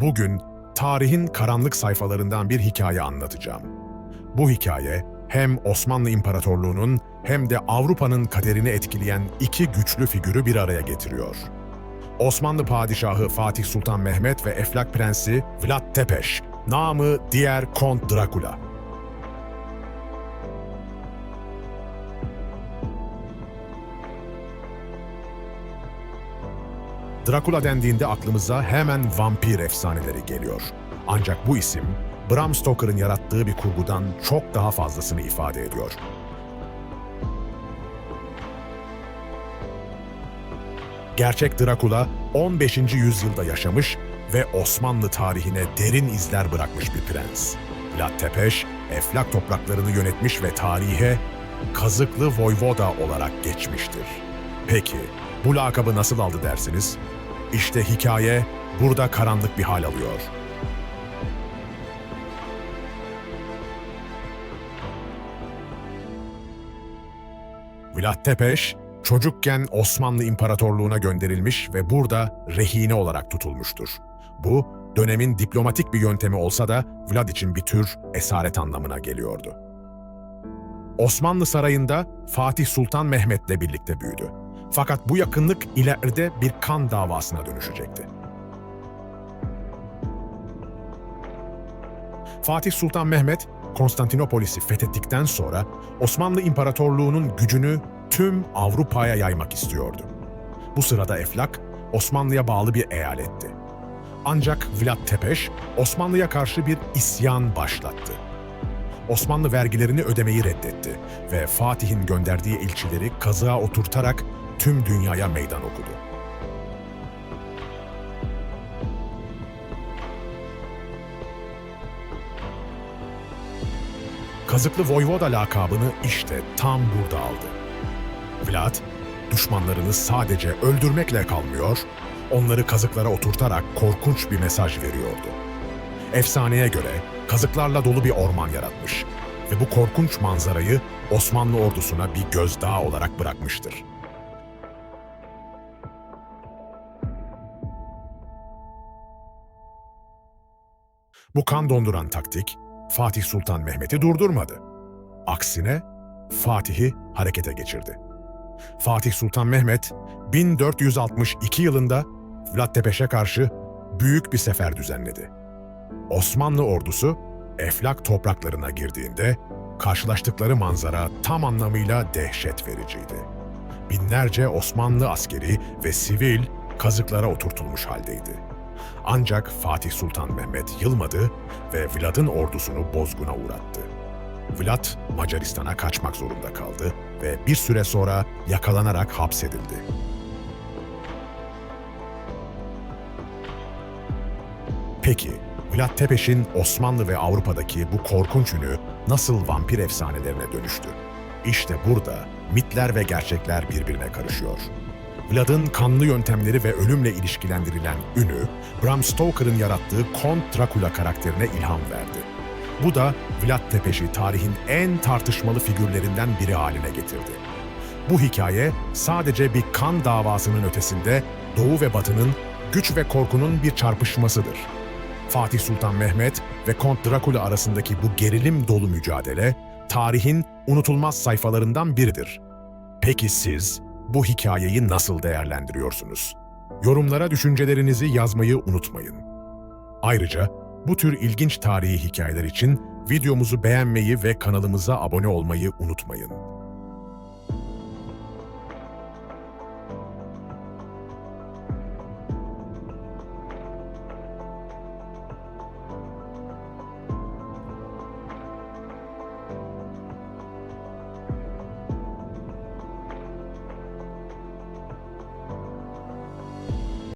Bugün tarihin karanlık sayfalarından bir hikaye anlatacağım. Bu hikaye hem Osmanlı İmparatorluğu'nun hem de Avrupa'nın kaderini etkileyen iki güçlü figürü bir araya getiriyor. Osmanlı Padişahı Fatih Sultan Mehmet ve Eflak Prensi Vlad Tepeş, namı diğer Kont Drakula. Drakula dendiğinde aklımıza hemen vampir efsaneleri geliyor. Ancak bu isim Bram Stoker'ın yarattığı bir kurgudan çok daha fazlasını ifade ediyor. Gerçek Drakula 15. yüzyılda yaşamış ve Osmanlı tarihine derin izler bırakmış bir prens. Vlad Tepeş, Eflak topraklarını yönetmiş ve tarihe Kazıklı Voyvoda olarak geçmiştir. Peki, bu lakabı nasıl aldı dersiniz? İşte hikaye burada karanlık bir hal alıyor. Vlad Tepeş, çocukken Osmanlı İmparatorluğu'na gönderilmiş ve burada rehine olarak tutulmuştur. Bu, dönemin diplomatik bir yöntemi olsa da Vlad için bir tür esaret anlamına geliyordu. Osmanlı Sarayı'nda Fatih Sultan Mehmet'le birlikte büyüdü. Fakat bu yakınlık ileride bir kan davasına dönüşecekti. Fatih Sultan Mehmet, Konstantinopolis'i fethettikten sonra Osmanlı İmparatorluğu'nun gücünü tüm Avrupa'ya yaymak istiyordu. Bu sırada Eflak, Osmanlı'ya bağlı bir eyaletti. Ancak Vlad Tepeş, Osmanlı'ya karşı bir isyan başlattı. Osmanlı vergilerini ödemeyi reddetti ve Fatih'in gönderdiği elçileri kazığa oturtarak tüm dünyaya meydan okudu. Kazıklı Voyvoda lakabını işte tam burada aldı. Vlad, düşmanlarını sadece öldürmekle kalmıyor, onları kazıklara oturtarak korkunç bir mesaj veriyordu. Efsaneye göre kazıklarla dolu bir orman yaratmış ve bu korkunç manzarayı Osmanlı ordusuna bir gözdağı olarak bırakmıştır. Bu kan donduran taktik Fatih Sultan Mehmet'i durdurmadı. Aksine Fatih'i harekete geçirdi. Fatih Sultan Mehmet 1462 yılında Vlad Tepeş'e karşı büyük bir sefer düzenledi. Osmanlı ordusu Eflak topraklarına girdiğinde karşılaştıkları manzara tam anlamıyla dehşet vericiydi. Binlerce Osmanlı askeri ve sivil kazıklara oturtulmuş haldeydi. Ancak Fatih Sultan Mehmet yılmadı ve Vlad'ın ordusunu bozguna uğrattı. Vlad Macaristan'a kaçmak zorunda kaldı ve bir süre sonra yakalanarak hapsedildi. Peki, Vlad Tepeş'in Osmanlı ve Avrupa'daki bu korkunç ünü nasıl vampir efsanelerine dönüştü? İşte burada mitler ve gerçekler birbirine karışıyor. Vlad'ın kanlı yöntemleri ve ölümle ilişkilendirilen ünü, Bram Stoker'ın yarattığı Kont Dracula karakterine ilham verdi. Bu da Vlad Tepeş'i tarihin en tartışmalı figürlerinden biri haline getirdi. Bu hikaye sadece bir kan davasının ötesinde Doğu ve Batı'nın güç ve korkunun bir çarpışmasıdır. Fatih Sultan Mehmet ve Kont Dracula arasındaki bu gerilim dolu mücadele, tarihin unutulmaz sayfalarından biridir. Peki siz bu hikayeyi nasıl değerlendiriyorsunuz? Yorumlara düşüncelerinizi yazmayı unutmayın. Ayrıca bu tür ilginç tarihi hikayeler için videomuzu beğenmeyi ve kanalımıza abone olmayı unutmayın.